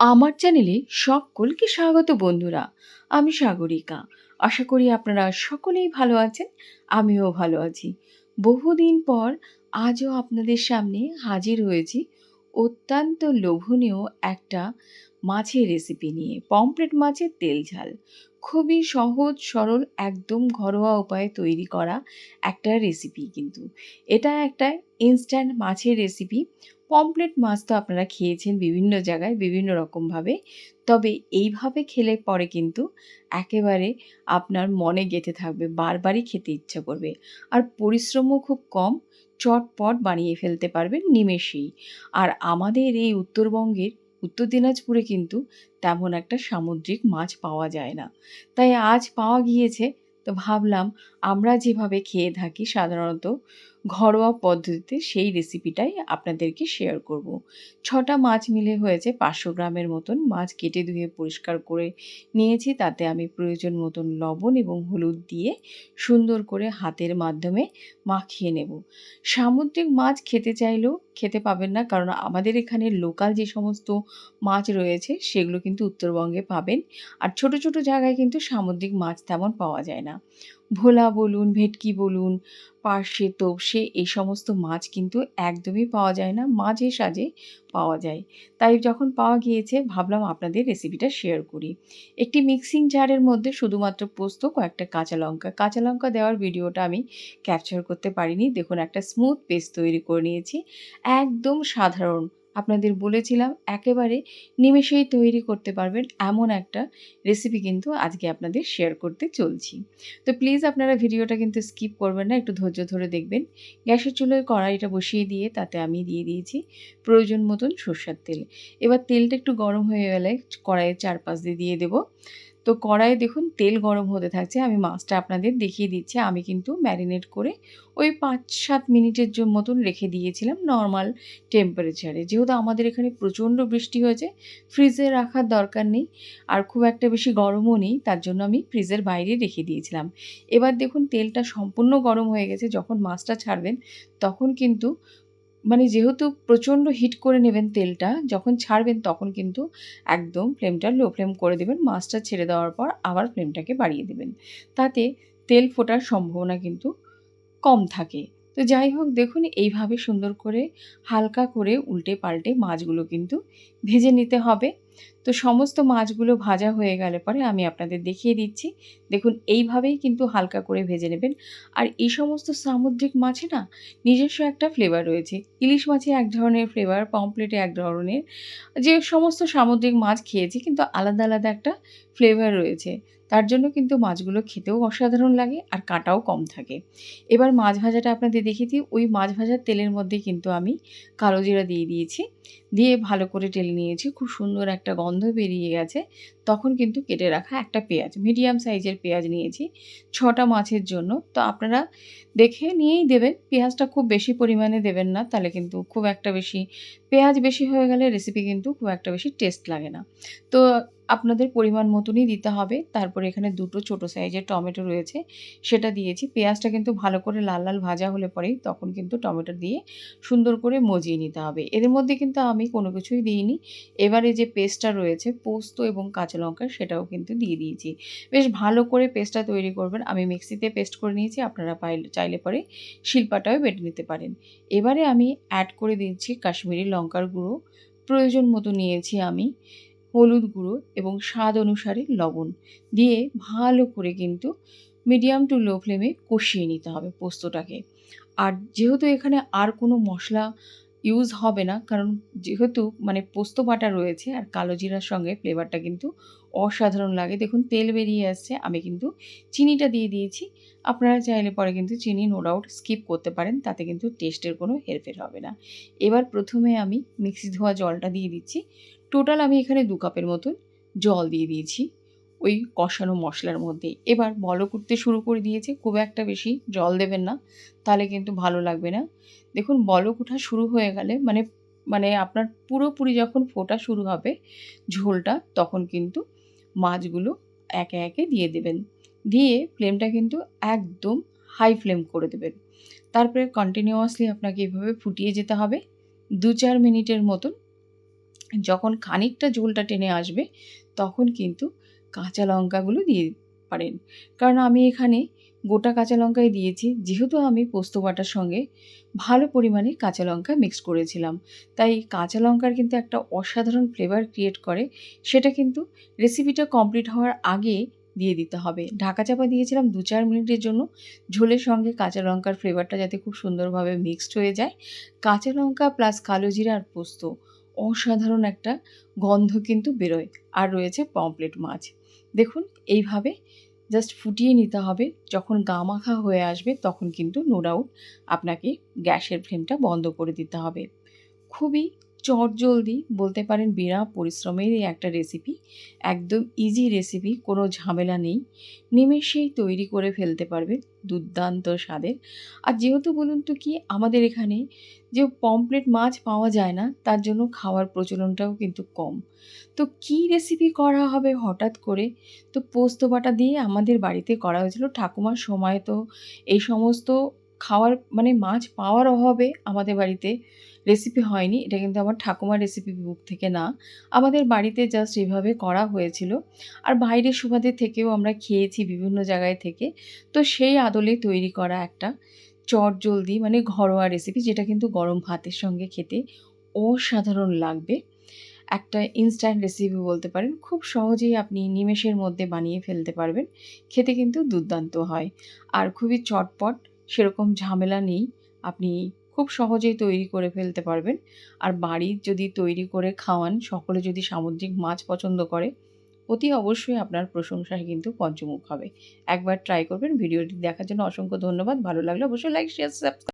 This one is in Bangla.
আমার চ্যানেলে সকলকে স্বাগত বন্ধুরা। আমি সাগরিকা। আশা করি আপনারা সকলেই ভালো আছেন, আমিও ভালো আছি। বহুদিন পর আজও আপনাদের সামনে হাজির হয়েছি অত্যন্ত লোভনীয় একটা মাছের রেসিপি নিয়ে পমপ্লেট মাছের তেল ঝাল। খুবই সহজ, সরল, একদম ঘরোয়া উপায়ে তৈরি করা একটা রেসিপি কিন্তু। এটা একটা ইনস্ট্যান্ট মাছের রেসিপি পমপ্লেট মাছ তো আপনারা খেয়েছেন বিভিন্ন জায়গায় বিভিন্ন রকমভাবে। তবে এইভাবে খেলে পরে কিন্তু একেবারে আপনার মনে গেঁথে থাকবে, বারবারই খেতে ইচ্ছা করবে। আর পরিশ্রমও খুব কম, চটপট বানিয়ে ফেলতে পারবেন নিমেষেই। আর আমাদের এই উত্তরবঙ্গের, উত্তর দিনাজপুরে কিন্তু তেমন একটা সামুদ্রিক মাছ পাওয়া যায় না। তাই আজ পাওয়া গিয়েছে, তো ভাবলাম আমরা যেভাবে খেয়ে থাকি সাধারণত ঘরোয়া পদ্ধতিতে সেই রেসিপিটাই আপনাদেরকে শেয়ার করব। ছটা মাছ মিলে হয়েছে পাঁচশো গ্রামের মতন। মাছ কেটে ধুয়ে পরিষ্কার করে নিয়েছি। তাতে আমি প্রয়োজন মতন লবণ এবং হলুদ দিয়ে সুন্দর করে হাতের মাধ্যমে মাখিয়ে নেব। সামুদ্রিক মাছ খেতে চাইলেও খেতে পাবেন না। কারণ আমাদের এখানে লোকাল যে সমস্ত মাছ রয়েছে, সেগুলো কিন্তু উত্তরবঙ্গে পাবেন। আর ছোট ছোট জায়গায় কিন্তু সামুদ্রিক মাছ তেমন পাওয়া যায় না। ভোলা বলুন, ভেটকি বলুন, পার্শে তোপসে, এই সমস্ত মাছ কিন্তু একদমই পাওয়া যায় না, মাঝে সাজে পাওয়া যায়। তাই যখন পাওয়া গিয়েছে, ভাবলাম আপনাদের রেসিপিটা শেয়ার করি। একটি মিক্সিং জারের মধ্যে শুধুমাত্র পোস্ত, কয়েকটা কাঁচা লঙ্কা। কাঁচা লঙ্কা দেওয়ার ভিডিওটা আমি ক্যাপচার করতে পারিনি। দেখুন, একটা স্মুথ পেস্ট তৈরি করে নিয়েছি। একদম সাধারণ আপনাদের বলেছিলাম, একেবারে নিমেষেই তৈরি করতে পারবেন এমন একটা রেসিপি কিন্তু আজকে আপনাদের শেয়ার করতে চলছি। তো প্লিজ আপনারা ভিডিওটা কিন্তু স্কিপ করবেন না, একটু ধৈর্য ধরে দেখবেন। গ্যাসের চুলোয় কড়াইটা বসিয়ে দিয়ে তাতে আমি দিয়ে দিয়েছি প্রয়োজন মতন সর্ষার তেল। এবার তেলটা একটু গরম হয়ে গেলে কড়াইয়ের চারপাশ দিয়ে দিয়ে দেবো। তো কড়াইয়ে দেখুন, তেল গরম হতে থাকছে। আমি মাছটা আপনাদের দেখিয়ে দিচ্ছি। আমি কিন্তু ম্যারিনেট করে ওই পাঁচ সাত মিনিটের জন্য মতন রেখে দিয়েছিলাম নর্মাল টেম্পারেচারে যেহেতু আমাদের এখানে প্রচণ্ড বৃষ্টি হয়েছে ফ্রিজে রাখার দরকার নেই আর খুব একটা বেশি গরমও নেই, তার জন্য আমি ফ্রিজের বাইরে রেখে দিয়েছিলাম। এবার দেখুন, তেলটা সম্পূর্ণ গরম হয়ে গেছে। যখন মাছটা ছাড়বেন, তখন কিন্তু মানে যেহেতু প্রচণ্ড হিট করে নেবেন তেলটা, যখন ছাড়বেন তখন কিন্তু একদম ফ্লেমটা লো ফ্লেম করে দেবেন। মাছটা ছেড়ে দেওয়ার পর আবার ফ্লেমটাকে বাড়িয়ে দেবেন। তাতে তেল ফোটার সম্ভাবনা কিন্তু কম থাকে। তো যাই হোক, দেখুন এইভাবে সুন্দর করে হালকা করে উল্টে পাল্টে মাছগুলো কিন্তু ভেজে নিতে হবে। তো সমস্ত মাছগুলো ভাজা হয়ে গেলে পরে আমি আপনাদের দেখিয়ে দিচ্ছি। দেখুন, এইভাবেই কিন্তু হালকা করে ভেজে নেবেন। আর এই সমস্ত সামুদ্রিক মাছে না নিজস্ব একটা ফ্লেভার রয়েছে। ইলিশ মাছে এক ধরনের ফ্লেভার পমপ্লেটে এক ধরনের। যে সমস্ত সামুদ্রিক মাছ খেয়েছি কিন্তু আলাদা আলাদা একটা ফ্লেভার রয়েছে। তার জন্য কিন্তু মাছগুলো খেতেও অসাধারণ লাগে আর কাটাও কম থাকে। এবার মাছ ভাজাটা আপনাদের দেখিয়েছি ওই মাছ ভাজার তেলের মধ্যে কিন্তু আমি কালো জিরা দিয়ে দিয়েছি। দিয়ে ভালো করে টেলে নিয়েছি। খুব সুন্দর একটা গন্ধ বেরিয়ে গেছে, তখন কিন্তু কেটে রাখা একটা পেঁয়াজ মিডিয়াম সাইজের পেঁয়াজ নিয়েছি ছটা মাছের জন্য। তো আপনারা দেখে নিয়েই দেবেন, পেঁয়াজটা খুব বেশি পরিমাণে দেবেন না, তাহলে কিন্তু খুব একটা বেশি পেঁয়াজ বেশি হয়ে গেলে রেসিপি কিন্তু খুব একটা বেশি টেস্ট লাগে না। তো আপনাদের পরিমাণ মতনই দিতে হবে। তারপরে এখানে দুটো ছোট সাইজের টমেটো রয়েছে, সেটা দিয়েছি। পেঁয়াজটা কিন্তু ভালো করে লাল লাল ভাজা হলে পরেই তখন কিন্তু টমেটো দিয়ে সুন্দর করে মজিয়ে নিতে হবে। এর মধ্যে কিন্তু আমি কোনো কিছুই দিইনি। এবারে যে পেস্টটা রয়েছে, পোস্ত এবং কাঁচা লঙ্কা সেটাও কিন্তু দিয়ে দিয়েছি। বেশ ভালো করে পেস্টটা তৈরি করবেন। আমি মিক্সিতে পেস্ট করে নিয়েছি, আপনারা চাইলে পরে শিল্পাটাও বেটে নিতে পারেন। এবারে আমি অ্যাড করে দিচ্ছি কাশ্মীরি লঙ্কার গুঁড়ো, প্রয়োজন মতো নিয়েছি আমি, হলুদ গুঁড়ো এবং স্বাদ অনুসারে লবণ দিয়ে ভালো করে কিন্তু মিডিয়াম টু লো ফ্লেমে কষিয়ে নিতে হবে পোস্তটাকে। আর যেহেতু এখানে আর কোনো মশলা ইউজ হবে না। কারণ যেহেতু মানে পোস্ত বাটা রয়েছে আর কালো জিরার সঙ্গে ফ্লেভারটা কিন্তু অসাধারণ লাগে। দেখুন, তেল বেরিয়ে আসছে। আমি কিন্তু চিনিটা দিয়ে দিয়েছি। আপনারা চাইলে পরে কিন্তু চিনি নো ডাউট স্কিপ করতে পারেন। তাতে কিন্তু টেস্টের কোনো হেরফের হবে না। এবার প্রথমে আমি মিক্সি ধোয়া জলটা দিয়ে দিচ্ছি। টোটাল আমি এখানে দু কাপের মতন জল দিয়ে দিয়েছি। ওই কষানো মশলার মধ্যে। এবার বলক উঠতে শুরু করে দিয়েছে, খুব একটা বেশি জল দেবেন না, তাহলে কিন্তু ভালো লাগবে না। দেখুন বলক ওঠা শুরু হয়ে গেলে মানে মানে আপনার পুরোপুরি যখন ফোটা শুরু হবে ঝোলটা, তখন কিন্তু মাছগুলো একে একে দিয়ে দেবেন। দিয়ে ফ্লেমটা কিন্তু একদম হাই ফ্লেম করে দেবেন। তারপরে কন্টিনিউয়াসলি আপনাকে এভাবে ফুটিয়ে যেতে হবে। দু চার মিনিটের মতন। যখন খানিকটা ঝোলটা টেনে আসবে, তখন কিন্তু কাঁচা লঙ্কাগুলো দিয়ে পারেন। কারণ আমি এখানে গোটা কাঁচা লঙ্কাই দিয়েছি। যেহেতু আমি পোস্ত বাটার সঙ্গে ভালো পরিমাণে কাঁচা লঙ্কা মিক্স করেছিলাম। তাই কাঁচা লঙ্কার কিন্তু একটা অসাধারণ ফ্লেভার ক্রিয়েট করে, সেটা কিন্তু রেসিপিটা কমপ্লিট হওয়ার আগে দিয়ে দিতে হবে। ঢাকা চাপা দিয়েছিলাম দু চার মিনিটের জন্য। ঝোলের সঙ্গে কাঁচা লঙ্কার ফ্লেভারটা যাতে খুব সুন্দরভাবে মিক্সড হয়ে যায়। কাঁচা লঙ্কা প্লাস কালো জিরা আর পোস্ত অসাধারণ একটা গন্ধ কিন্তু বেরোয়। আর রয়েছে পমপ্লেট মাছ। দেখুন, এইভাবে জাস্ট ফুটিয়ে নিতে হবে। যখন গা মাখা হয়ে আসবে, তখন কিন্তু নো ডাউট আপনাকে গ্যাসের ফ্লেমটা বন্ধ করে দিতে হবে। খুবই চটজলদি বলতে পারেন বিনা পরিশ্রমের এই একটা রেসিপি একদম ইজি রেসিপি কোনো ঝামেলা নেই। নিমেষেই তৈরি করে ফেলতে পারবে দুর্দান্ত স্বাদের। আর যেহেতু বলুন তো কি, আমাদের এখানে যে পমপ্লেট মাছ পাওয়া যায় না, তার জন্য খাওয়ার প্রচলনটাও কিন্তু কম। তো কি রেসিপি করা হবে হঠাৎ করে? তো পোস্ত বাটা দিয়ে আমাদের বাড়িতে করা হয়েছিল। ঠাকুমার সময় তো এই সমস্ত খাওয়ার মানে মাছ পাওয়ার অভাবে আমাদের বাড়িতে রেসিপি হয়নি, এটা কিন্তু আমার ঠাকুমার রেসিপি বুক থেকে না। আমাদের বাড়িতে জাস্ট এভাবে করা হয়েছিল। আর বাইরের সুবাদে থেকেও আমরা খেয়েছি বিভিন্ন জায়গায় থেকে। তো সেই আদলে তৈরি করা একটা চট জলদি মানে ঘরোয়া রেসিপি যেটা কিন্তু গরম ভাতের সঙ্গে খেতে অসাধারণ লাগবে। একটা ইনস্ট্যান্ট রেসিপি বলতে পারেন। খুব সহজেই আপনি নিমেষের মধ্যে বানিয়ে ফেলতে পারবেন। খেতে কিন্তু দুর্দান্ত হয়। আর খুবই চটপট, সেরকম ঝামেলা নেই। আপনি খুব সহজেই তৈরি করে ফেলতে পারবেন। আর বাড়ির যদি তৈরি করে খাওয়ান, সকলে যদি সামুদ্রিক মাছ পছন্দ করে, অতি অবশ্যই আপনার প্রশংসায় কিন্তু পঞ্চমুখ হবে। একবার ট্রাই করবেন, ভিডিওটি দেখার জন্য অসংখ্য ধন্যবাদ। ভালো লাগলে অবশ্যই লাইক শেয়ার সাবস্ক্রাইব